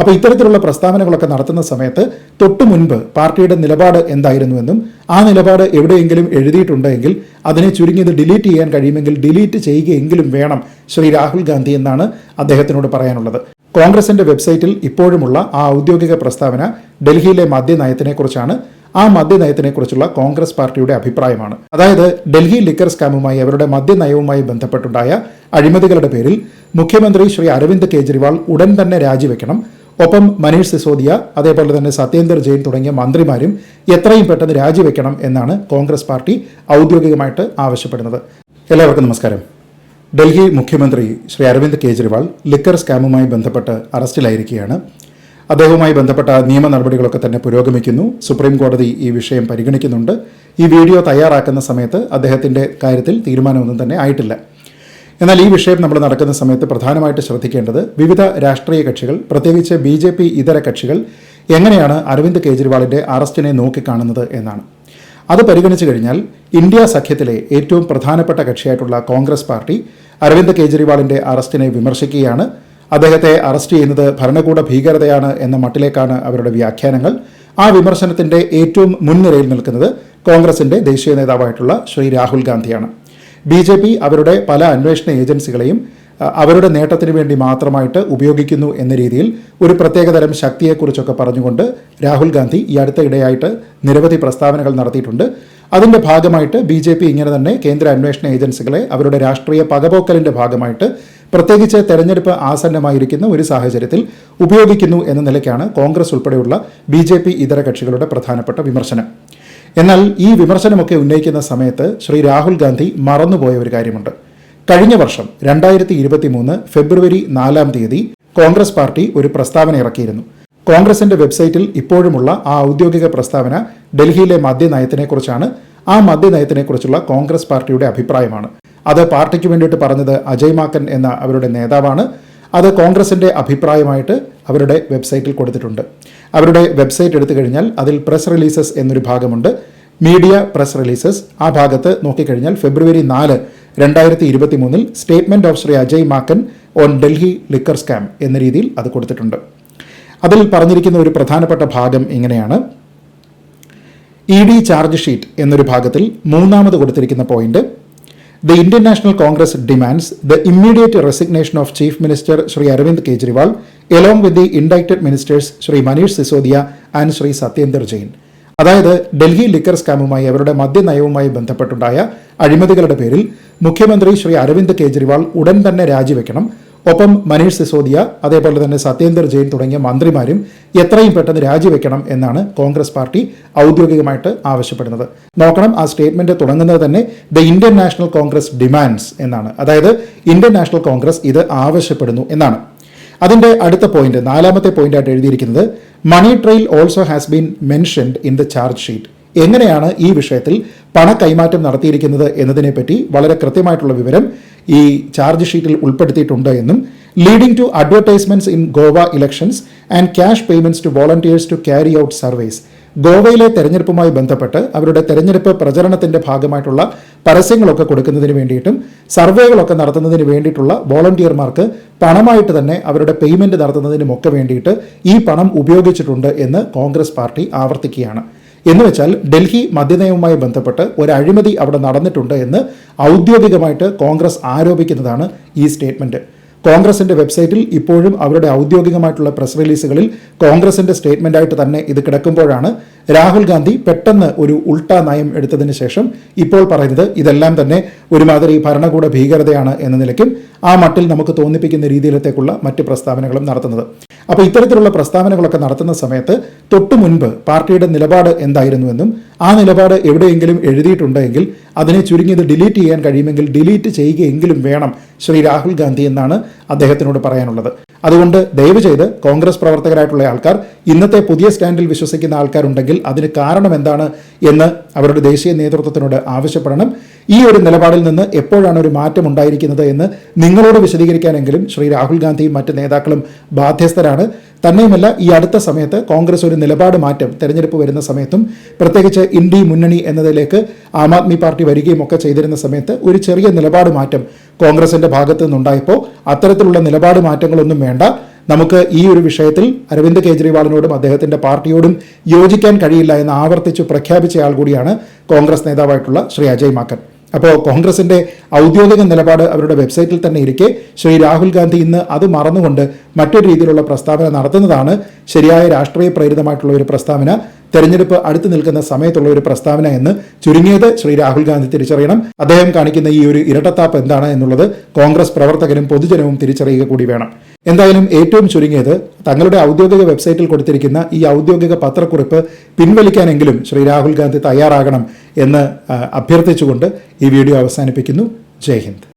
അപ്പോൾ ഇത്തരത്തിലുള്ള പ്രസ്താവനകളൊക്കെ നടത്തുന്ന സമയത്ത് തൊട്ടു മുൻപ് പാർട്ടിയുടെ നിലപാട് എന്തായിരുന്നുവെന്നും ആ നിലപാട് എവിടെയെങ്കിലും എഴുതിയിട്ടുണ്ടെങ്കിൽ അതിനെ ചുരുങ്ങിയത് ഡിലീറ്റ് ചെയ്യാൻ കഴിയുമെങ്കിൽ ഡിലീറ്റ് ചെയ്യുകയെങ്കിലും വേണം ശ്രീ രാഹുൽ ഗാന്ധി എന്നാണ് അദ്ദേഹത്തിനോട് പറയാനുള്ളത്. കോൺഗ്രസിന്റെ വെബ്സൈറ്റിൽ ഇപ്പോഴുമുള്ള ആ ഔദ്യോഗിക പ്രസ്താവന ഡൽഹിയിലെ മദ്യനയത്തിനെക്കുറിച്ചാണ്. ആ മദ്യനയത്തിനെക്കുറിച്ചുള്ള കോൺഗ്രസ് പാർട്ടിയുടെ അഭിപ്രായമാണ്. അതായത് ഡൽഹി ലിക്കർ സ്കാമുമായി അവരുടെ മദ്യനയവുമായി ബന്ധപ്പെട്ടുണ്ടായ അഴിമതികളുടെ പേരിൽ മുഖ്യമന്ത്രി ശ്രീ അരവിന്ദ് കെജ്രിവാൾ ഉടൻ തന്നെ രാജിവെക്കണം ഒപ്പം മനീഷ് സിസോദിയ അതേപോലെ തന്നെ സത്യേന്ദർ ജെയിൻ തുടങ്ങിയ മന്ത്രിമാരും എത്രയും പെട്ടെന്ന് രാജിവെക്കണം എന്നാണ് കോൺഗ്രസ് പാർട്ടി ഔദ്യോഗികമായിട്ട് ആവശ്യപ്പെടുന്നത്. എല്ലാവർക്കും നമസ്കാരം. ഡൽഹി മുഖ്യമന്ത്രി ശ്രീ അരവിന്ദ് കെജ്രിവാൾ ലിക്കർ സ്കാമുമായി ബന്ധപ്പെട്ട് അറസ്റ്റിലായിരിക്കുകയാണ്. അദ്ദേഹവുമായി ബന്ധപ്പെട്ട നിയമ നടപടികളൊക്കെ തന്നെ പുരോഗമിക്കുന്നു. സുപ്രീം കോടതി ഈ വിഷയം പരിഗണിക്കുന്നുണ്ട്. ഈ വീഡിയോ തയ്യാറാക്കുന്ന സമയത്ത് അദ്ദേഹത്തിന്റെ കാര്യത്തിൽ തീരുമാനമൊന്നും തന്നെ ആയിട്ടില്ല. എന്നാൽ ഈ വിഷയം നമ്മൾ നടക്കുന്ന സമയത്ത് പ്രധാനമായിട്ട് ശ്രദ്ധിക്കേണ്ടത് വിവിധ രാഷ്ട്രീയ കക്ഷികൾ പ്രത്യേകിച്ച് ബി ജെ പി ഇതര കക്ഷികൾ എങ്ങനെയാണ് അരവിന്ദ് കെജ്രിവാളിന്റെ അറസ്റ്റിനെ നോക്കിക്കാണുന്നത് എന്നാണ്. അത് പരിഗണിച്ചു കഴിഞ്ഞാൽ ഇന്ത്യ സഖ്യത്തിലെ ഏറ്റവും പ്രധാനപ്പെട്ട കക്ഷിയായിട്ടുള്ള കോൺഗ്രസ് പാർട്ടി അരവിന്ദ് കെജ്രിവാളിന്റെ അറസ്റ്റിനെ വിമർശിക്കുകയാണ്. അദ്ദേഹത്തെ അറസ്റ്റ് ചെയ്യുന്നത് ഭരണകൂട ഭീകരതയാണ് എന്ന മട്ടിലേക്കാണ് അവരുടെ വ്യാഖ്യാനങ്ങൾ. ആ വിമർശനത്തിന്റെ ഏറ്റവും മുൻനിരയിൽ നിൽക്കുന്നത് കോൺഗ്രസിന്റെ ദേശീയ നേതാവായിട്ടുള്ള ശ്രീ രാഹുൽ ഗാന്ധിയാണ്. ബി ജെ പി അവരുടെ പല അന്വേഷണ ഏജൻസികളെയും അവരുടെ നേട്ടത്തിന് വേണ്ടി മാത്രമായിട്ട് ഉപയോഗിക്കുന്നു എന്ന രീതിയിൽ ഒരു പ്രത്യേകതരം ശക്തിയെക്കുറിച്ചൊക്കെ പറഞ്ഞുകൊണ്ട് രാഹുൽ ഗാന്ധി ഈ അടുത്തയിടെയായിട്ട് നിരവധി പ്രസ്താവനകൾ നടത്തിയിട്ടുണ്ട്. അതിന്റെ ഭാഗമായിട്ട് ബി ജെ പി ഇങ്ങനെ തന്നെ കേന്ദ്ര അന്വേഷണ ഏജൻസികളെ അവരുടെ രാഷ്ട്രീയ പകപോക്കലിന്റെ ഭാഗമായിട്ട് പ്രത്യേകിച്ച് തെരഞ്ഞെടുപ്പ് ആസന്നമായിരിക്കുന്ന ഒരു സാഹചര്യത്തിൽ ഉപയോഗിക്കുന്നു എന്ന നിലയ്ക്കാണ് കോൺഗ്രസ് ഉൾപ്പെടെയുള്ള ബി ജെ പി ഇതര കക്ഷികളുടെ പ്രധാനപ്പെട്ട വിമർശനം. എന്നാൽ ഈ വിമർശനമൊക്കെ ഉന്നയിക്കുന്ന സമയത്ത് ശ്രീ രാഹുൽ ഗാന്ധി മറന്നുപോയ ഒരു കാര്യമുണ്ട്. കഴിഞ്ഞ വർഷം രണ്ടായിരത്തി ഇരുപത്തി മൂന്ന് ഫെബ്രുവരി നാലാം തീയതി കോൺഗ്രസ് പാർട്ടി ഒരു പ്രസ്താവന ഇറക്കിയിരുന്നു. കോൺഗ്രസിന്റെ വെബ്സൈറ്റിൽ ഇപ്പോഴുമുള്ള ആ ഔദ്യോഗിക പ്രസ്താവന ഡൽഹിയിലെ മദ്യനയത്തിനെക്കുറിച്ചാണ്. ആ മദ്യനയത്തിനെക്കുറിച്ചുള്ള കോൺഗ്രസ് പാർട്ടിയുടെ അഭിപ്രായമാണ്. അത് പാർട്ടിക്ക് വേണ്ടിയിട്ട് പറഞ്ഞത് അജയ് മാക്കൻ എന്ന അവരുടെ നേതാവാണ്. അത് കോൺഗ്രസിന്റെ അഭിപ്രായമായിട്ട് അവരുടെ വെബ്സൈറ്റിൽ കൊടുത്തിട്ടുണ്ട്. അവരുടെ വെബ്സൈറ്റ് എടുത്തു കഴിഞ്ഞാൽ അതിൽ പ്രസ് റിലീസസ് എന്നൊരു ഭാഗമുണ്ട്. മീഡിയ പ്രസ് റിലീസസ് ആ ഭാഗത്ത് നോക്കിക്കഴിഞ്ഞാൽ ഫെബ്രുവരി നാല് രണ്ടായിരത്തി ഇരുപത്തി മൂന്നിൽ statement of Shri Ajay Maken on Delhi liquor scam എന്ന രീതിയിൽ അത് കൊടുത്തിട്ടുണ്ട്. അതിൽ പറഞ്ഞിരിക്കുന്ന ഒരു പ്രധാനപ്പെട്ട ഭാഗം ഇങ്ങനെയാണ്. ഇ ഡി ചാർജ് ഷീറ്റ് എന്നൊരു ഭാഗത്തിൽ മൂന്നാമത് കൊടുത്തിരിക്കുന്ന point the Indian National Congress demands the immediate resignation of chief minister Shri Arvind Kejriwal along with the indicted ministers Shri Manish Sisodia and Shri Satyendar Jain. അതായത് Delhi liquor സ്കാമുമായി അവരുടെ മദ്യനയവുമായി ബന്ധപ്പെട്ടുണ്ടായ അഴിമതികളുടെ പേരിൽ മുഖ്യമന്ത്രി ശ്രീ അരവിന്ദ് കെജ്രിവാൾ ഉടൻ തന്നെ രാജിവെക്കണം. ഒപ്പം മനീഷ് സിസോദിയ അതേപോലെ തന്നെ സത്യേന്ദർ ജെയിൻ തുടങ്ങിയ മന്ത്രിമാരും എത്രയും പെട്ടെന്ന് രാജിവെക്കണം എന്നാണ് കോൺഗ്രസ് പാർട്ടി ഔദ്യോഗികമായിട്ട് ആവശ്യപ്പെടുന്നത്. നോക്കണം ആ സ്റ്റേറ്റ്മെന്റ് തുടങ്ങുന്നത് തന്നെ the Indian National Congress demands എന്നാണ്. അതായത് ഇന്ത്യൻ നാഷണൽ കോൺഗ്രസ് ഇത് ആവശ്യപ്പെടുന്നു എന്നാണ്. അതിന്റെ അടുത്ത പോയിന്റ് നാലാമത്തെ പോയിന്റ് ആയിട്ട് എഴുതിയിരിക്കുന്നത് money trail also has been mentioned in the charge sheet എങ്ങനെയാണ് ഈ വിഷയത്തിൽ പണ കൈമാറ്റം നടത്തിയിരിക്കുന്നത് എന്നതിനെപ്പറ്റി വളരെ കൃത്യമായിട്ടുള്ള വിവരം ഈ ചാർജ് ഷീറ്റിൽ ഉൾപ്പെടുത്തിയിട്ടുണ്ട് എന്നും leading to advertisements in Goa elections and cash payments to volunteers to carry out surveys ഗോവയിലെ തെരഞ്ഞെടുപ്പുമായി ബന്ധപ്പെട്ട് അവരുടെ തെരഞ്ഞെടുപ്പ് പ്രചരണത്തിന്റെ ഭാഗമായിട്ടുള്ള പരസ്യങ്ങളൊക്കെ കൊടുക്കുന്നതിന് വേണ്ടിയിട്ടും സർവേകളൊക്കെ നടത്തുന്നതിന് വേണ്ടിയിട്ടുള്ള വോളണ്ടിയർമാർക്ക് പണമായിട്ട് തന്നെ അവരുടെ പേയ്മെന്റ് നടത്തുന്നതിനുമൊക്കെ വേണ്ടിയിട്ട് ഈ പണം ഉപയോഗിച്ചിട്ടുണ്ട് എന്ന് കോൺഗ്രസ് പാർട്ടി ആവർത്തിക്കുകയാണ്. എന്ന് വെച്ചാൽ ഡൽഹി മദ്യനയവുമായി ബന്ധപ്പെട്ട് ഒരു അഴിമതി അവിടെ നടന്നിട്ടുണ്ട് എന്ന് ഔദ്യോഗികമായിട്ട് കോൺഗ്രസ് ആരോപിക്കുന്നതാണ് ഈ സ്റ്റേറ്റ്മെന്റ് കോൺഗ്രസിന്റെ വെബ്സൈറ്റിൽ ഇപ്പോഴും അവരുടെ ഔദ്യോഗികമായിട്ടുള്ള പ്രസ് റിലീസുകളിൽ കോൺഗ്രസിന്റെ സ്റ്റേറ്റ്മെന്റായിട്ട് തന്നെ ഇത് കിടക്കുമ്പോഴാണ് രാഹുൽ ഗാന്ധി പെട്ടെന്ന് ഒരു ഉൾട്ടാ നയം എടുത്തതിന് ശേഷം ഇപ്പോൾ പറയുന്നത് ഇതെല്ലാം തന്നെ ഒരുമാതിരി ഭരണകൂട ഭീകരതയാണ് എന്ന നിലയ്ക്കും ആ മട്ടിൽ നമുക്ക് തോന്നിപ്പിക്കുന്ന രീതിയിലത്തേക്കുള്ള മറ്റ് പ്രസ്താവനകളും നടത്തുന്നത്. അപ്പോൾ ഇത്തരത്തിലുള്ള പ്രസ്താവനകളൊക്കെ നടത്തുന്ന സമയത്ത് തൊട്ടു മുൻപ് പാർട്ടിയുടെ നിലപാട് എന്തായിരുന്നുവെന്നും ആ നിലപാട് എവിടെയെങ്കിലും എഴുതിയിട്ടുണ്ടെങ്കിൽ അതിനെ ചുരുങ്ങിയത് ഡിലീറ്റ് ചെയ്യാൻ കഴിയുമെങ്കിൽ ഡിലീറ്റ് ചെയ്യുകയെങ്കിലും വേണം ശ്രീ രാഹുൽ ഗാന്ധി എന്നാണ് അദ്ദേഹത്തിനോട് പറയാനുള്ളത്. അതുകൊണ്ട് ദയവ് ചെയ്ത് കോൺഗ്രസ് പ്രവർത്തകരായിട്ടുള്ള ആൾക്കാർ ഇന്നത്തെ പുതിയ സ്റ്റാൻഡിൽ വിശ്വസിക്കുന്ന ആൾക്കാരുണ്ടെങ്കിൽ അതിന് കാരണം എന്താണ് എന്ന് അവരുടെ ദേശീയ നേതൃത്വത്തിനോട് ആവശ്യപ്പെടണം. ഈ ഒരു നിലപാടിൽ നിന്ന് എപ്പോഴാണ് ഒരു മാറ്റം ഉണ്ടായിരിക്കുന്നത് എന്ന് നിങ്ങളോട് വിശദീകരിക്കാനെങ്കിലും ശ്രീ രാഹുൽ ഗാന്ധിയും മറ്റ് നേതാക്കളും ബാധ്യസ്ഥരാണ്. തന്നെയുമല്ല ഈ അടുത്ത സമയത്ത് കോൺഗ്രസ് ഒരു നിലപാട് മാറ്റം തെരഞ്ഞെടുപ്പ് വരുന്ന സമയത്തും പ്രത്യേകിച്ച് ഇന്ത്യ മുന്നണി എന്നതിലേക്ക് ആം ആദ്മി പാർട്ടി വരികയും ഒക്കെ ചെയ്തിരുന്ന സമയത്ത് ഒരു ചെറിയ നിലപാട് മാറ്റം കോൺഗ്രസിന്റെ ഭാഗത്തു നിന്നുണ്ടായപ്പോൾ അത്തരത്തിലുള്ള നിലപാട് മാറ്റങ്ങളൊന്നും വേണ്ട. നമുക്ക് ഈ ഒരു വിഷയത്തിൽ അരവിന്ദ് കെജ്രിവാളിനോടും അദ്ദേഹത്തിന്റെ പാർട്ടിയോടും യോജിക്കാൻ കഴിയില്ല എന്ന് ആവർത്തിച്ചു പ്രഖ്യാപിച്ചയാൾ കൂടിയാണ് കോൺഗ്രസ് നേതാവായിട്ടുള്ള ശ്രീ അജയ് മാക്കൻ. അപ്പോൾ കോൺഗ്രസിന്റെ ഔദ്യോഗിക നിലപാട് അവരുടെ വെബ്സൈറ്റിൽ തന്നെ ഇരിക്കെ. ശ്രീ രാഹുൽ ഗാന്ധി ഇന്ന് അത് മറന്നുകൊണ്ട് മറ്റൊരു രീതിയിലുള്ള പ്രസ്താവന നടത്തുന്നതാണ് ശരിയായ രാഷ്ട്രീയ പ്രേരിതമായിട്ടുള്ള ഒരു പ്രസ്താവന തെരഞ്ഞെടുപ്പ് അടുത്ത് നിൽക്കുന്ന സമയത്തുള്ള ഒരു പ്രസ്താവന എന്ന് ചുരുങ്ങിയത് ശ്രീ രാഹുൽ ഗാന്ധി തിരിച്ചറിയണം. അദ്ദേഹം കാണിക്കുന്ന ഈ ഒരു ഇരട്ടത്താപ്പ് എന്താണ് എന്നുള്ളത് കോൺഗ്രസ് പ്രവർത്തകരും പൊതുജനവും തിരിച്ചറിയുക കൂടി വേണം. എന്തായാലും ഏറ്റവും ചുരുങ്ങിയത് തങ്ങളുടെ ഔദ്യോഗിക വെബ്സൈറ്റിൽ കൊടുത്തിരിക്കുന്ന ഈ ഔദ്യോഗിക പത്രക്കുറിപ്പ് പിൻവലിക്കാനെങ്കിലും ശ്രീ രാഹുൽ ഗാന്ധി തയ്യാറാകണം എന്ന് അഭ്യർത്ഥിച്ചുകൊണ്ട് ഈ വീഡിയോ അവസാനിപ്പിക്കുന്നു. ജയ് ഹിന്ദ്.